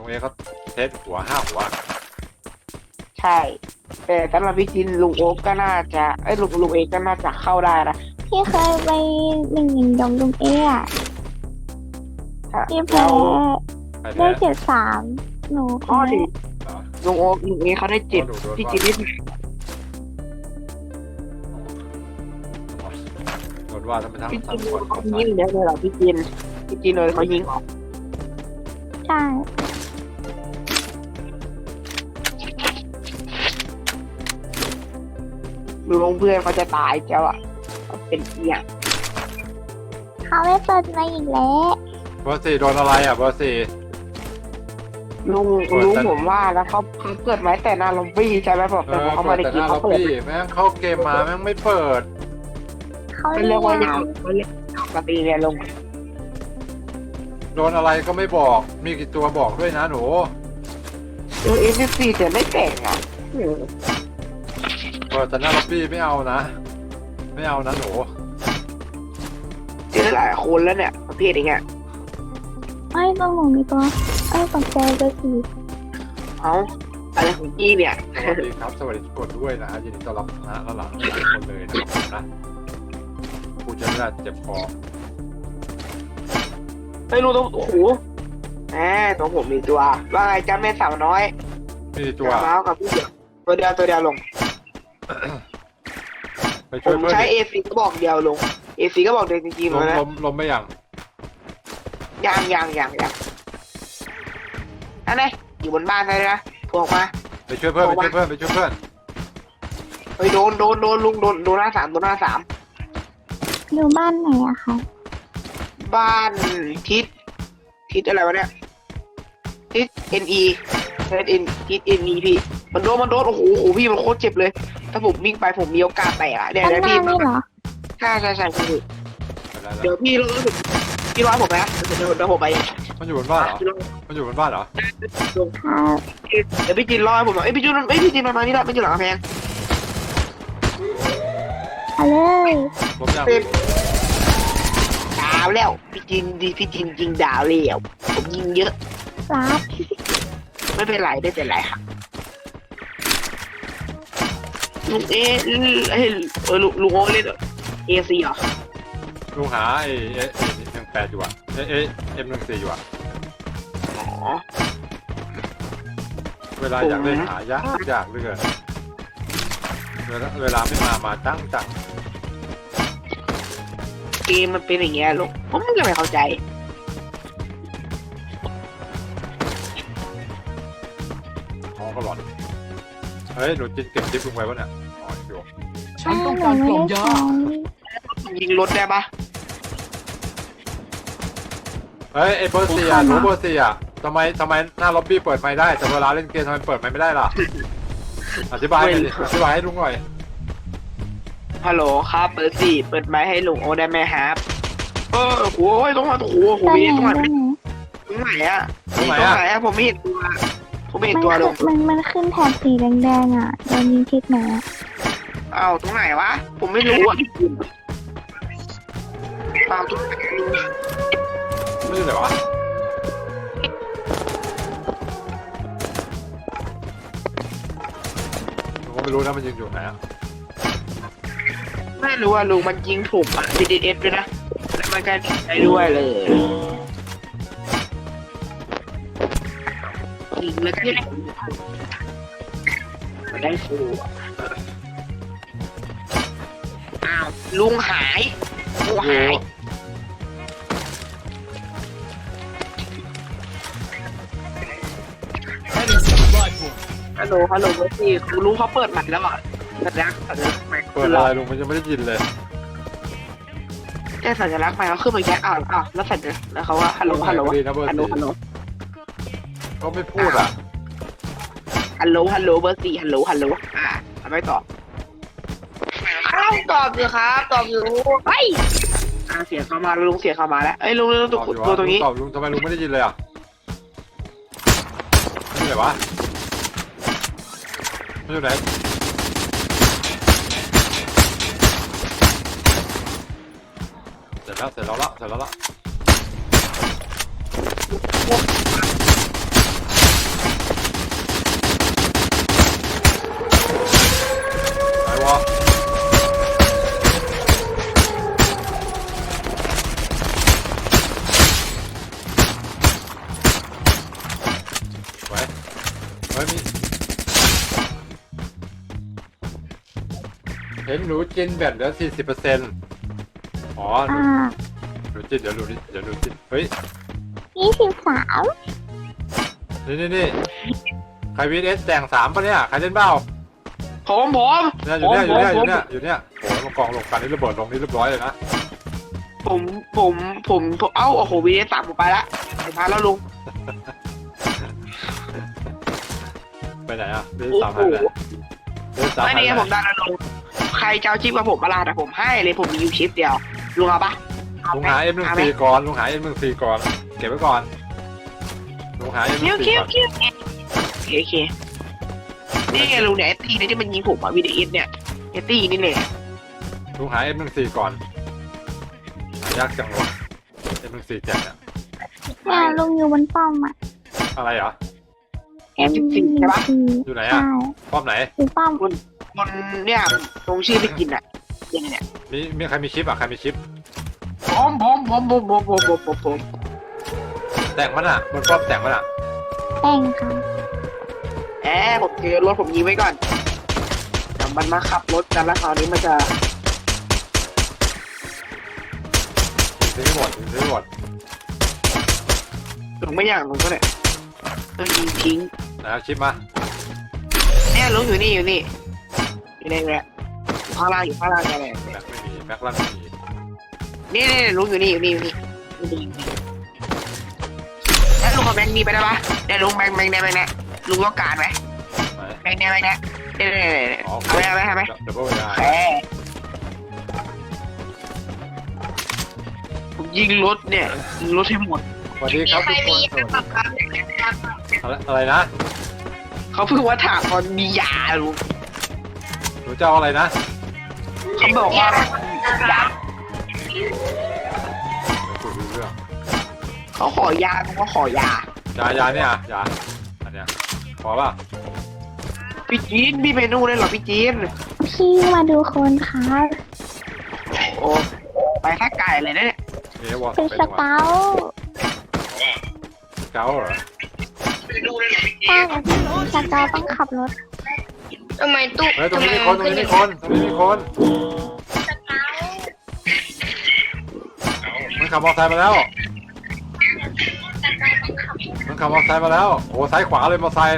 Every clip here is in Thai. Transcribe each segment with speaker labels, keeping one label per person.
Speaker 1: ลุงเอเขาเทสหัวห้าหัว
Speaker 2: ใช่ แต่สำหรับพี่จินลุงโอ๊กก็น่าจะไอ้ยลุงลุงเอกก็น่าจะเข้าได้นะ
Speaker 3: พี่เคยไปหนึ่งหนึ่งดองลุงเอะอะ
Speaker 2: ถ้า
Speaker 3: พี่แพ้
Speaker 1: ใคร
Speaker 3: ได้
Speaker 1: แพ้
Speaker 3: เจ็ดสามหนู
Speaker 2: ข้อ
Speaker 3: แพ้
Speaker 2: ดี
Speaker 1: เหรอ
Speaker 2: ลุงโอ๊กลุงเอกเขาได้เจ็ด
Speaker 1: โดนโดน
Speaker 2: พี่
Speaker 1: ว่า
Speaker 2: จินได้
Speaker 1: โดนว่าทำไมทั้ง
Speaker 2: พี่
Speaker 1: ทั้
Speaker 2: จิ
Speaker 1: ง
Speaker 2: น
Speaker 1: คน
Speaker 2: เขา
Speaker 1: เขา
Speaker 2: ยิงเยอะเลยเหรอพี่จินพี่จินเลยเขายิงออก
Speaker 3: ใช่
Speaker 2: ลุงเพื่อนเขาจะตายเจ้าอะเขาเป็นเอียง
Speaker 3: เขาไม่เปิดมาอีกแล้ว
Speaker 1: เบอร์สี่โดนอะไรอะเบอร์สี่
Speaker 2: ลุง
Speaker 1: เปิด
Speaker 2: รู้
Speaker 1: แต่
Speaker 2: ผมว่าแล้วเขาเขาเกิดไว้แต่หนาลอมบี้ใช่ไหมบอก
Speaker 1: เอ
Speaker 2: แต่
Speaker 1: อ
Speaker 2: พอเขา
Speaker 1: เปิ
Speaker 2: มา
Speaker 1: ด
Speaker 2: ใน
Speaker 1: แต่
Speaker 2: เก
Speaker 1: ห
Speaker 2: ม
Speaker 1: น้าล็
Speaker 2: เขา
Speaker 1: อบ
Speaker 2: เปิด
Speaker 1: บี้แม่งเข้าเกมมาแม่งไม่เปิด
Speaker 3: เขา
Speaker 2: เขา
Speaker 3: เรี
Speaker 2: เรี
Speaker 3: ย
Speaker 2: ย
Speaker 3: ก
Speaker 2: ก
Speaker 3: ว่า
Speaker 2: ว่ายาวเขาเรียกปกติเนี่ยลุง
Speaker 1: โดนอะไรก็ไม่บอก มีกี่ตัวบอกด้วยนะหนู
Speaker 2: เออเอฟซีแต่ไม่แต่งอะเออ
Speaker 1: เปิดแต่หน้าล็อบบี้ไม่เอานะ ไม่เอานะหนู
Speaker 2: เจอหลายคนแล้วเนี่ยประเภทอย่างเงี้ย
Speaker 3: ไม่ต้องหนูมีตัวไอ้ยตกใจเลยสิ
Speaker 2: เอาอะไรของกี้เนี่ย
Speaker 1: สวัสดีครับ สวัสดีทุกคนด้วยนะยินดีต้อนรับนะแล้วหลังทุกคนเลยนะครับผมนะกูจะไม่ได้เจ็บคอ
Speaker 2: ไม่รู้ต้องโอ้โหแหมตัวผมมีตัว ว่าไงจ้าแม่สาวน้อย
Speaker 1: มีตัว
Speaker 2: กับเมาส์กับพี่เดียวตัวเดียวตัวเดียวลง
Speaker 1: ไป
Speaker 2: ผ
Speaker 1: ช่วย
Speaker 2: ม
Speaker 1: เพื่อน
Speaker 2: ใช้
Speaker 1: ดิ
Speaker 2: เอซีก็บอกเดียวลงเอซีก็บอกเดียวจริงๆ
Speaker 1: ล
Speaker 2: เล
Speaker 1: ม
Speaker 2: ยนะ
Speaker 1: ลมลมไม่ยัง
Speaker 2: ยังยังยังยังอันไหนอยู่บนบ้านเลยนะพวกมา
Speaker 1: ไปช่วยเพื่อนไปช่วยเพื่อนไปช่วยเพื่อน
Speaker 2: เฮ้ยโดนโดนโดนลุงโดนโดนหน้าสามโดนหน้าสาม
Speaker 3: อยู่บ้านไหนอะคะ
Speaker 2: บ้านทิศทิศอะไรวะเนี่ยทิศเอ็นอีทิศเอ็นทิศเอ็นอีพี่ มันโดนมันโดนโอ้โหโอ้โหพี่มันโคตรเจ็บเลย ถ้าผมวิ่งไปผมมีโอกาสแตกอะเนี่ย
Speaker 3: ข้าง
Speaker 2: เดี๋ยว
Speaker 3: หน้า
Speaker 2: พี่
Speaker 3: นี่เหรอ
Speaker 2: ใช่ใช่ใช่พี่
Speaker 1: ไปแล้ว
Speaker 2: เดี๋ยวพี่รอผมพี่รอผมนะเดี๋ยวเดี๋ยวผมไป
Speaker 1: มันอยู่บนบ้านเหรอ
Speaker 2: พี่รอ
Speaker 1: มันอยู่บนบ้านเหรอ
Speaker 3: ค่ะ
Speaker 2: เดี๋ยวพี่จินรอให้ผมหน่อยเอ้ยพี่จินเอ้ยพี่จินมามานี่ละพี่จินหลังกำแพง
Speaker 3: เอาเลย
Speaker 1: ลมยัง
Speaker 2: เป็นดาวแล้วพี่จินดีพี่จินยิงดาวแล้วผมยิงเยอะ
Speaker 3: รับ
Speaker 2: ไม่เป็นไรไม่เป็นไรครับ ลุงเอเอ้ยเออลุงลุงโอเล่นเอซีเหรอ
Speaker 1: ลุงหาไอ้เอหนึ่งแปดอยู่อะเอเอเอ็มหนึ่งสี่อยู่อะ
Speaker 2: อ๋อ
Speaker 1: เวลาอยากเล่นหายากยากเหลือเกินเวลาเวลาไม่มามาตั้งจัง
Speaker 2: เกมมันเป็นอย่างเงี้ยลุงผมก็ไม่เข้าใจ
Speaker 1: ฮ้ยหนูจินเก็บจิ๊บลุงไว้ปะเนี่ยอ๋ออยู่
Speaker 4: ฉันต้องการกล่องยา
Speaker 2: ยิงรถได้ปะ
Speaker 1: เฮ้ยไอ้เบอร์สี่อะหนูเบอร์สี่อะทำไมทำไมหน้าล็อบบี้เปิดไม่ได้แต่เวลาเล่นเกมทำไมเปิดไม่ได้ล่ะ อธิบายหน่อยดิอธิบายให้ลุงหน่อย
Speaker 2: ฮัลโหลครับเปิดสี่เปิดไม้ให้ลุงโอได้ไหมครับเออโอ้ยต้องมาโอ้โหโอ้
Speaker 3: ตอน
Speaker 2: โห
Speaker 3: ไหน
Speaker 2: ต้องมา
Speaker 3: ตอนไหน
Speaker 2: ตรงไหนอะ
Speaker 1: ตรงไหน
Speaker 2: ตรง
Speaker 1: อะ
Speaker 2: ไหนอะผมไม่เห็นตัว ผมไม่เห็น
Speaker 3: มัน
Speaker 2: ตัวล
Speaker 3: ขึ้
Speaker 2: ง
Speaker 3: นมันมันขึ้นแถบสีแดงๆอะโดนยิงทิศไหนอะ
Speaker 2: อ้าวตรงไหนวะ ผมไม่รู้อะตามตรงไหน
Speaker 1: ไม่ใช่เหรอวะลุงก็ไม่รู้นะมันยิงอยู่ไหนอะ
Speaker 2: ไม่รู้อะลุงมันยิงถูกอะดีดีเอสด้วยนะแล้วมันก็ได้ด้วยเลย แล้วก็ได้มันได้ฟูอ้าวลุงหายลุงหายฮัลโหลฮัลโหลเบอร์สี่คุณลุงเขาเปิดใหม่แล้วอะสัญลักษณ์สัญลักษณ์ใหม่
Speaker 1: เปิดอะไรลุงมันยังไม่ได้ยินเลย
Speaker 2: แค่สัญลักษณ์ใหม่เขาขึ้นมาแค่อ้าวอ้าวแล้วสัญลักษณ์แล้วเขาว่าฮัลโหลฮัลโหลฮัลโหลฮัลโหล
Speaker 1: เขาไม่พูดอะ
Speaker 2: ฮัลโหลฮัลโหลเบอร์สี่ฮัลโหลฮัลโหลอ่าทำไมตอบอ้าวตอบอยู่ครับ ตอบอยู่ไปอ่าเสียงเข้ามาลุงเสียงเข้ามาแล้วเอ้ยลุงลุง
Speaker 1: ต
Speaker 2: ตัว
Speaker 1: อบอยู่
Speaker 2: ตัว
Speaker 1: วะ
Speaker 2: ตรงนี้
Speaker 1: ลุตอบลุงทำไมลุงไม่ได้ยินเลยอะนี่ไหนวะมันอยู่ไหนเสร็จแล้วเสร็จแล้วละเสร็จแล้วละ เห็นหนูจินแบตเหลือสี่สิบเปอร์เซ็นต์อ๋อหนู
Speaker 3: อ่า
Speaker 1: หนูจินเดี๋ยวดูดิเดี๋ยวดูจินเฮ้ย
Speaker 3: ยี่สิบสาม
Speaker 1: นี่นี่นี่ใครวีเอสแต่งสามปะเนี่ย ใครเล่นเปล่า
Speaker 2: ผมผม
Speaker 1: เนี่ยอยู่เนี่ยอยู่เนี่ย
Speaker 2: ผม
Speaker 1: อยู่เนี่ยอยู่เนี่ยโอ้ยมากองลงกันนี่ระเบิดลงนี่เรียบร้อยเลยนะ
Speaker 2: ผมผมผมผมเอ้าโอ้โหวีเอสสามผมไปละไปพาแล้วลุง
Speaker 1: ไปไหนอะวีเอส
Speaker 2: โอ้
Speaker 1: สาม
Speaker 2: โห
Speaker 1: หายไปไหนวีเอสสาม
Speaker 2: ไม่
Speaker 1: หาย
Speaker 2: นี่
Speaker 1: ไป
Speaker 2: ผม
Speaker 1: ไหน
Speaker 2: ได้แล้วลุง ใครจะเอาชิปกับผมมาลาแต่ผมให้เลยผมมีอยู่ชิปเดียวลุงเอาปะ
Speaker 1: ลุงหาเอ็มหนึ่งสี่ก่อนลุงหาเอ็มหนึ่งสี่ก่อนเก็บไว้ก่อนลุงหาเอ็มห
Speaker 2: เคี้
Speaker 1: นึ่
Speaker 2: ยว
Speaker 1: ง
Speaker 2: เคี้
Speaker 1: สี่
Speaker 2: ยว
Speaker 1: ก่อน
Speaker 2: เคี้ยวโอเคโอเคนี่ไงลุงเนี่ยไอ้ตีนี่ที่มันยิงผมอะวีดีเอสเนี่ยไอ้ตีนี่เนี่ย
Speaker 1: ลุงหาเอ็มหนึ่งสี่ก่อนหายากจังเลยเอ็มหนึ่งสี่แจกเนี่ย
Speaker 3: เนี่ยลุงอยู่บนป้อมอะ
Speaker 1: อะไรเหรอ
Speaker 3: เอ็มสี่
Speaker 1: อยู่ไหน
Speaker 3: ใช่
Speaker 1: อะป้อมไหน
Speaker 3: อยู่ป้อม
Speaker 2: คนเนี่ยลงชื่อไปกินอะยังไงเนี่ย
Speaker 1: มีมีใครมีชิปอะใครมีชิป
Speaker 2: ผมผมผมผมผมผมผมผมผม
Speaker 1: แต่งมันอะบนป้อมแต่งมันอะ
Speaker 3: แต่งค่ะ
Speaker 2: แอบผมเจอรถผมยิงไว้ก่อนเดี๋ยวมันมาขับรถกันแล้วคราวนี้มันจะ
Speaker 1: ซื้อให้หมดซื้อให้หมด
Speaker 2: ลงไม่อย่างลงก็ได้ต้องยิงทิ้ง
Speaker 1: นะครับชิปมา
Speaker 2: เนี่ยลุงอยู่นี่อยู่นี่ อยู่ในเนี่ยอยู่ข้างล่างอยู่ข้างล่างอะไร
Speaker 1: แม็กไม่มีแม็กลั่นไม่มี
Speaker 2: นี่นี่ลุงอยู่นี่อยู่นี่อยู่นี่อยู่นี่อยู่นี่แล้วลุงเอาแบงค์นี้ไปได้ปะเนี่ยลุงแบงค์แบงค์เนี่ยแบงค์เนี่ยลุงต้องการไหม
Speaker 1: ไหน
Speaker 2: แบงค์เนี่ยแบงค์เนี่ยเนี่ยเนี่ยเนี่ยเนี่ย
Speaker 1: อ๋อ
Speaker 2: เอาไหมเอาไหมเอาไหม
Speaker 1: เดี๋ยวเพิ่มได้
Speaker 2: โอเคผมยิงรถเนี่ยยิงรถให้หมด
Speaker 1: สวัสดีครับทุกคนอะไรอะไรนะ
Speaker 2: เขาเพิ่งว่าถามตอนมียาลุง
Speaker 1: หนู จะเอาอะไรนะ
Speaker 2: เขาบอกว่าอยาก
Speaker 1: ไม่คุยรู้เรื่อง
Speaker 2: เขาขอยาผมก็ขอยา
Speaker 1: ยายาเนี่ยยาอันเนี้ยพอป่ะ
Speaker 2: พี่จีนมีเมนูเลยเหรอพี่จีน
Speaker 3: พี่มาดูคนครับ
Speaker 2: โอ้ไปแค่ไก่เลยนะเนี่ย
Speaker 1: มีไอ้วอล
Speaker 3: เป็น
Speaker 1: เป็น
Speaker 3: ส
Speaker 1: วะ
Speaker 3: เกล
Speaker 1: เกาเหรอ
Speaker 3: ใช่สเกลต้องขับรถ
Speaker 5: ทำไมตู้
Speaker 1: เฮ้ยตรงนี้มีคนตรงนี้มีคนตรงนี้มีคนมันขับมอเตอร์ไซค์มาแล้วมันขับมอเตอร์ไซค์มาแล้วโอ้ซ้ายขวาเลยมอเตอร์ไซค์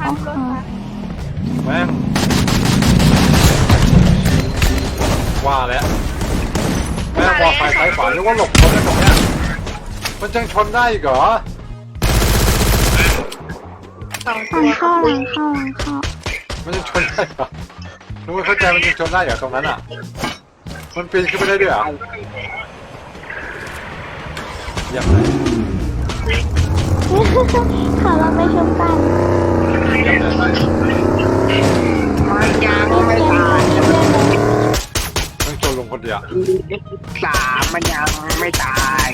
Speaker 3: โอ้โห
Speaker 1: แม่งว่าแล้วแม่งมอเตอร์ไซค์ซ้ายขวานึกว่าหลบชนได้ตรงเนี้ยมันจังชนได้อีกเหรอ
Speaker 5: ส อง
Speaker 3: ห
Speaker 5: ตั
Speaker 3: ลั
Speaker 5: ว
Speaker 3: เข้าหลังเข้าหลังเข้า
Speaker 1: มันยังชนได้เหรอนึกว่าเข้าใจมันยังชนได้เหรอตรงนั้นอะ มันปีนขึ้นไปได้ด้วยเหรอเยี่ยมเลย
Speaker 3: ขาเราไปชมกัน
Speaker 1: เยี่ยมเลย
Speaker 2: มันยัง
Speaker 3: ไม่ตา
Speaker 2: ย
Speaker 3: เพื่อน
Speaker 1: ต้องชนลงคนเดียว
Speaker 2: สามมันยังไม่ตาย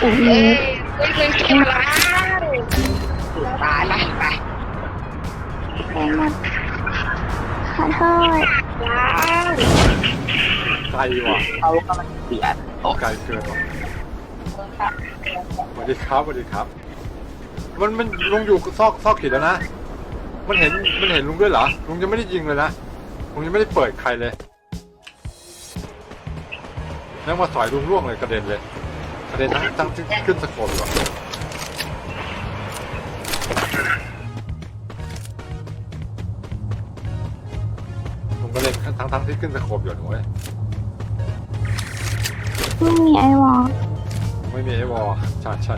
Speaker 3: โอ้โห
Speaker 5: เอ้ย เฮ้ยเป็นเกมแล้ว
Speaker 2: ตายละไป
Speaker 3: ไปหมดขอโทษ
Speaker 5: ว้าว
Speaker 1: ไกลว่ะ
Speaker 2: เขากำลังเสีย
Speaker 1: ไกลเกินว่ะสวัสดีครับสวัสดีครับ มันมันลุงอยู่ซอกซอกขีดแล้วนะ มันเห็นมันเห็นลุงด้วยเหรอ ลุงยังไม่ได้ยิงเลยนะ ลุงยังไม่ได้เปิดใครเลยแล้วมาสอยลุงร่วงเลยกระเด็นเลย กระเด็นทั้งทั้งที่ขึ้นสะโกนอยู่อะลุงกระเด็นทั้งทั้งที่ขึ้นสะโคบอยู่หนูเว้ย
Speaker 3: ไม่มีไอวอล
Speaker 1: ไม่มีไอ้วอลใช่ใช่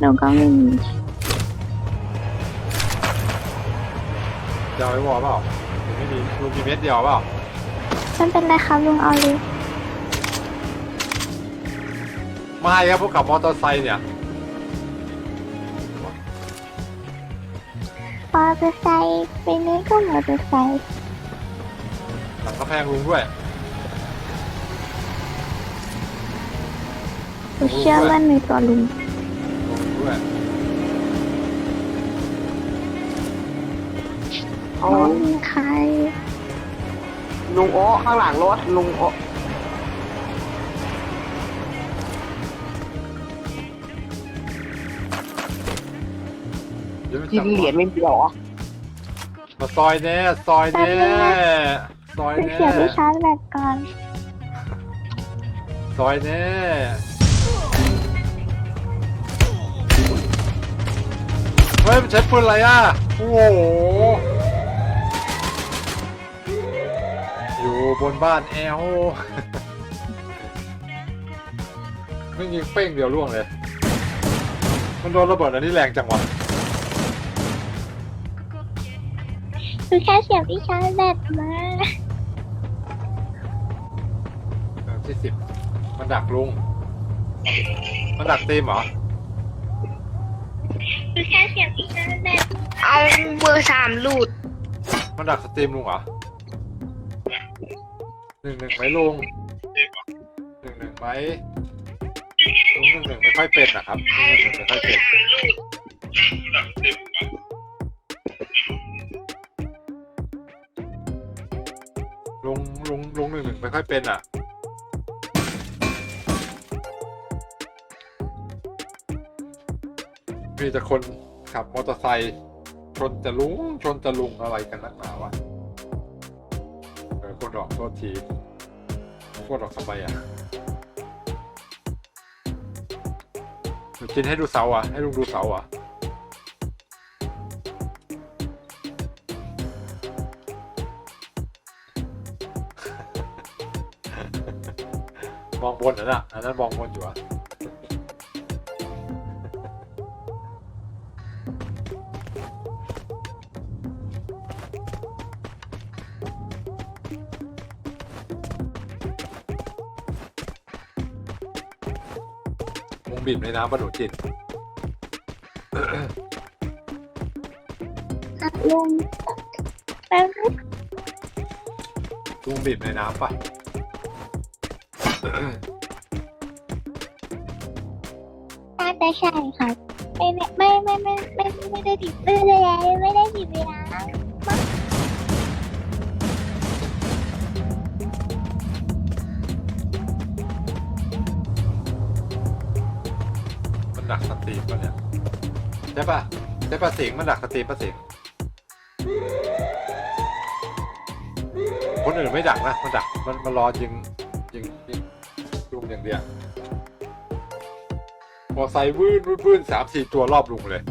Speaker 3: หนูก็ไม่มี
Speaker 1: จะเอาไอ้วอลเปล่าลุงไม่มีลุงมีเม็ดเดียวเปล่า
Speaker 3: ไม่เป็นไรครับลุงเอาเลย
Speaker 1: ไม่ครับพวกขับมอเตอร์ไซค์เนี่ย
Speaker 3: มอเตอร์ไซค์ไปนี้ก็มอเตอร์ไซค์
Speaker 1: หลังกระแพงลุงด้วย
Speaker 3: หนูเชื่อว่าในตัวลุง
Speaker 1: ลุงด้วย
Speaker 2: เขา
Speaker 3: ไม่มีใคร
Speaker 2: ลุงโอ้ข้างหลังรถลุงโอ้
Speaker 1: ดี๋ยวมัน
Speaker 2: กินเหรียญไม่มีหรอ
Speaker 1: มาซอยแน่ซอยแน่ซอย
Speaker 3: ไป
Speaker 1: แน่
Speaker 3: เสียบที่ชาร์จแบตก่อน
Speaker 1: ซอยแน่เฮ้ยมันใช้ปืนอะไรอะโอ้โหอยู่บนบ้านแอลไม่ยิงเป้งเดียวล่วงเลย มันโดนระเบิดอันนี้แรงจังวะ
Speaker 3: คือแค่เสียบที่ชาร์จแบตมา
Speaker 1: เออที่สิบมันดักลุง มันดักตีมเหรอ
Speaker 3: คือแค่เสียบที่ชาร์จแบต
Speaker 5: เอาเบอร์สามหลุด
Speaker 1: มันดักสตรีมลุงเหรอหนึ่งหนึ่งไหมลุงหนึ่งหนึ่งไหมลุงหนึ่งหนึ่งไม่ค่อยเป็นนะครับหนึ่งหนึ่งไม่ค่อยเป็น ลุงลุงหนึ่งหนึ่งไม่ค่อยเป็นอะ มีแต่คนขับมอเตอร์ไซค์ชนจะลุงชนจะลุงอะไรกันนักหนาวะเออคนดอกโทษทีคนดอกทำไมอะจินให้ดูเสาอะ ให้ลุงดูเสาอะ องบนนั่นน่ะอันนั้นมองบนอยู่อะวงบีบในน้ำปลาหนูจิน
Speaker 3: อัดลงแป๊บนึง
Speaker 1: วงบีบในน้ำปะ
Speaker 3: น่าจะใช่ค่ะไม่ไม่ไม่ไม่ไม่ไม่ไม่ได้ติดตื้อเลยไม่ได้ติดเวลา
Speaker 1: มันดักสตรีมปะเนี่ยใช่ปะใช่ปะเสียงมันดักสตรีมปะเสียงคนอื่นไม่ดักนะมันดักมันมันรอยิง เดียวมอไซค์วื้นวื้นวื้นสามสี่ตัวรอบลุงเลย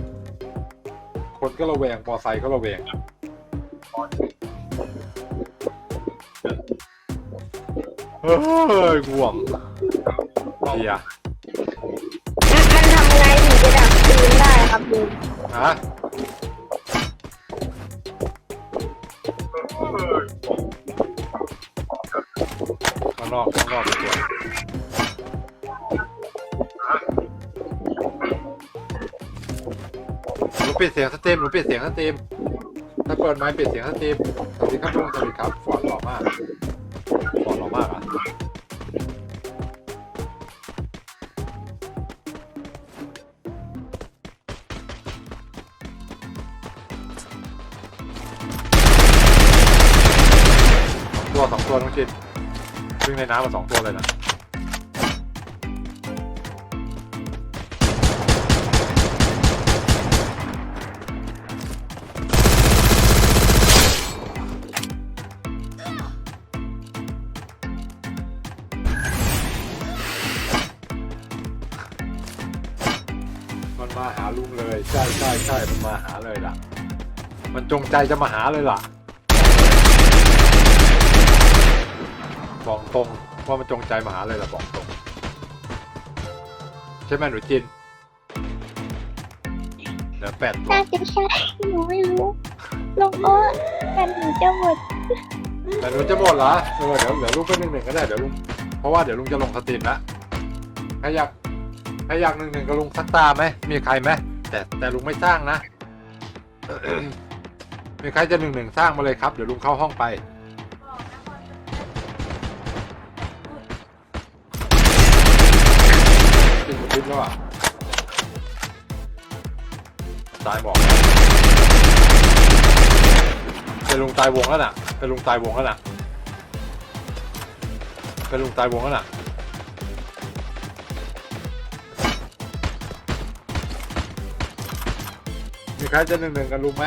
Speaker 1: คนก็ระแวงมอไซค์ก็ระแวงเฮ้ยง่วงเดีย
Speaker 5: มันทำไงถึงจะดับปืนได้ครับลุง
Speaker 1: ฮะข้างนอกข้างนอกดีกว่าหนูปิดเสียงสตรีมหนูปิดเสียงสตรีมถ้าเปิดไมค์ปิดเสียงสตรีมสวัสดีครับลุงสวัสดีครับฟอร์ดหล่อมากฟอร์ดหล่อมากอะตัวสองตัวน้องจินวิ่งในน้ำมาสองตัวเลยนะ มันมาหาลุงเลย ใช่ใช่ใช่มันมาหาเลยล่ะ มันจงใจจะมาหาเลยล่ะ บอกตรงว่ามันจงใจมาหาเลยล่ะบอกตรง ใช่ไหมหนูจินเหลือแปดตัว
Speaker 3: น่าจะใช่หนูไม่รู้ลงโอ้แต่หนูจะหมด
Speaker 1: แต่หนูจะหมดเหรอเออเดี๋ยวเดี๋ยวลุงไปหนึ่งหนึ่งก็ได้เดี๋ยวลุงเพราะว่าเดี๋ยวลุงจะลงสตรีมละใครอยาก ใครอยากหนึ่งหนึ่งกับลุงสักตาไหมมีใครไหมแต่แต่ลุงไม่สร้างนะมีใครจะหนึ่งหนึ่งสร้างมาเลยครับเดี๋ยวลุงเข้าห้องไปจริงคิดแล้วอะตายบอกเป็นลุงตายวงแล้วน่ะเป็นลุงตายวงแล้วน่ะเป็นลุงตายวงแล้วน่ะ มีมีใครจะหนึ่งหนึ่งกับลุงไหม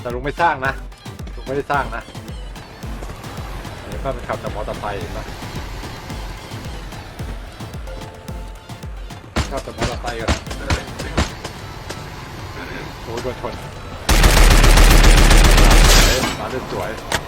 Speaker 1: แต่ลุงไม่สร้างนะลุงไม่ได้สร้างนะเดี๋ยวก็เป็นขับแต่มอเตอร์ไซค์นะขับแต่มอเตอร์ไซค์กันโอ้ยโดนชนมาได้สวยเดี๋ยวย